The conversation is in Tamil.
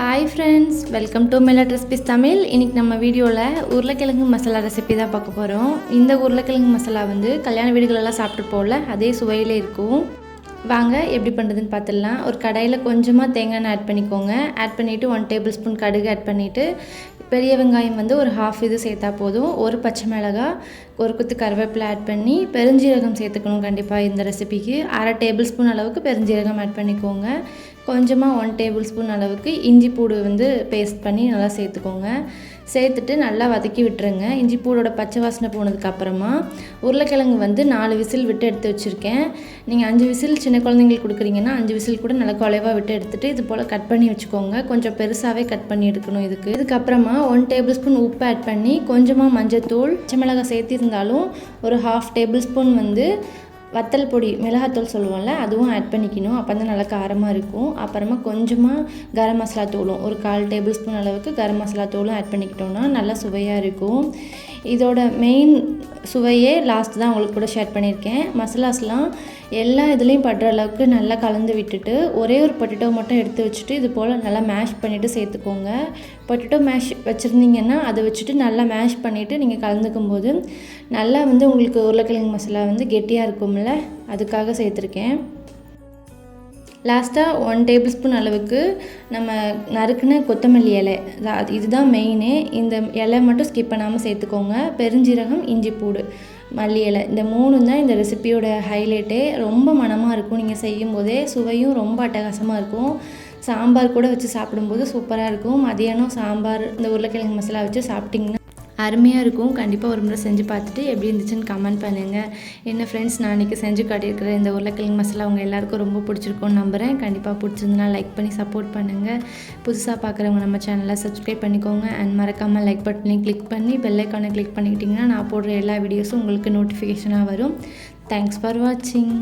Hi friends welcome to millet recipes Tamil இன்றைக்கி நம்ம வீடியோவில் உருளைக்கிழங்கு மசாலா ரெசிபி தான் பார்க்க போகிறோம் இந்த உருளைக்கிழங்கு மசாலா வந்து கல்யாண வீடுகளெல்லாம் சாப்பிட்டு போகல அதே சுவையில் இருக்கும். வாங்க எப்படி பண்ணுறதுன்னு பார்த்துடலாம். ஒரு கடையில் கொஞ்சமாக தேங்காய் எண்ணெய் ஆட் பண்ணிக்கோங்க. ஆட் பண்ணிவிட்டு ஒன் டேபிள் ஸ்பூன் கடுகு ஆட் பண்ணிவிட்டு பெரிய வெங்காயம் வந்து ஒரு ஹாஃப் இது சேர்த்தா போதும். ஒரு பச்சை மிளகாய் ஒரு குத்து கருவேப்பிலை ஆட் பண்ணி பெருஞ்சீரகம் சேர்த்துக்கணும் கண்டிப்பாக இந்த ரெசிபிக்கு அரை டேபிள் ஸ்பூன் அளவுக்கு பெருஞ்சீரகம் ஆட் பண்ணிக்கோங்க. கொஞ்சமாக ஒன் டேபிள் ஸ்பூன் அளவுக்கு இஞ்சி பூடு வந்து பேஸ்ட் பண்ணி நல்லா சேர்த்துக்கோங்க. சேர்த்துட்டு நல்லா வதக்கி விட்டுருங்க. இஞ்சி பூடோட பச்சை வாசனை போனதுக்கு அப்புறமா உருளைக்கிழங்கு வந்து நாலு விசில் விட்டு எடுத்து வச்சுருக்கேன். நீங்கள் அஞ்சு விசில் சின்ன குழந்தைங்களுக்கு கொடுக்குறீங்கன்னா அஞ்சு விசில் கூட நல்லா குலைவாக விட்டு எடுத்துகிட்டு இது போல் கட் பண்ணி வச்சுக்கோங்க. கொஞ்சம் பெருசாகவே கட் பண்ணி எடுக்கணும் இதுக்கு. இதுக்கப்புறமா ஒன் டேபிள் ஸ்பூன் உப்பு ஆட் பண்ணி கொஞ்சமாக மஞ்சத்தூள் பச்சை மிளகாய் சேர்த்திருந்தாலும் ஒரு ஹாஃப் டேபிள் ஸ்பூன் வந்து வத்தல் பொடி மிளகாத்தூள் சொல்லுவோம்ல அதுவும் ஆட் பண்ணிக்கணும். அப்போ தான் நல்லா காரமாக இருக்கும். அப்புறமா கொஞ்சமாக கரம் மசாலா தூளும். ஒரு கால் டேபிள் ஸ்பூன் அளவுக்கு கரம் மசாலா தூளும் ஆட் பண்ணிக்கிட்டோம்னா நல்லா சுவையாக இருக்கும். இதோட மெயின் சுவையே லாஸ்ட் தான் உங்களுக்கு கூட ஷேர் பண்ணியிருக்கேன். மசாலாஸ்லாம் எல்லா இதுலேயும் படுற அளவுக்கு நல்லா கலந்து விட்டுட்டு ஒரே ஒரு பொட்டேட்டோ மட்டும் எடுத்து வச்சுட்டு இது போல் நல்லா மேஷ் பண்ணிவிட்டு சேர்த்துக்கோங்க. பொட்டேட்டோ மேஷ் வச்சுருந்தீங்கன்னா அதை வச்சுட்டு நல்லா மேஷ் பண்ணிவிட்டு நீங்கள் கலந்துக்கும் போது நல்லா வந்து உங்களுக்கு உருளைக்கிழங்கு மசாலா வந்து கெட்டியாக இருக்கும்ல அதுக்காக சேர்த்துருக்கேன். லாஸ்ட்டாக ஒன் டேபிள் ஸ்பூன் அளவுக்கு நம்ம நறுக்குன கொத்தமல்லி இலை. அது இதுதான் மெயினு இந்த இலை மட்டும் ஸ்கிப் பண்ணாமல் சேர்த்துக்கோங்க. பெருஞ்சீரகம் இஞ்சி பூடு மல்லி இலை. இந்த மூணு தான் இந்த ரெசிப்பியோட ஹைலைட்டே ரொம்ப மனமாக இருக்கும் நீங்கள் செய்யும் போதே சுவையும் ரொம்ப அட்டகாசமாக இருக்கும். சாம்பார் கூட வச்சு சாப்பிடும்போது சூப்பராக இருக்கும். மதியானம் சாம்பார் இந்த உருளைக்கிழங்கு மசாலா வச்சு சாப்பிட்டிங்கன்னா அருமையாக இருக்கும். கண்டிப்பாக ஒரு முறை செஞ்சு பார்த்துட்டு எப்படி இருந்துச்சுன்னு கமெண்ட் பண்ணுங்கள் என்ன ஃப்ரெண்ட்ஸ் நான் இன்றைக்கி செஞ்சு காட்டியிருக்கிற இந்த உருளைக்கிழங்கு மசாலா அவங்க எல்லாருக்கும் ரொம்ப பிடிச்சிருக்கும்னு நம்புகிறேன் கண்டிப்பாக பிடிச்சிருந்தனா லைக் பண்ணி சப்போர்ட் பண்ணுங்கள் புதுசாக பார்க்குறவங்க நம்ம சேனலை சப்ஸ்கிரைப் பண்ணிக்கோங்க. அண்ட் மறக்காமல் லைக் பட்டனையும் கிளிக் பண்ணி பெல்லைக்கானை கிளிக் பண்ணிக்கிட்டிங்கன்னா நான் போடுற எல்லா வீடியோஸும் உங்களுக்கு நோட்டிஃபிகேஷனாக வரும். தேங்க்ஸ் ஃபார் வாட்சிங்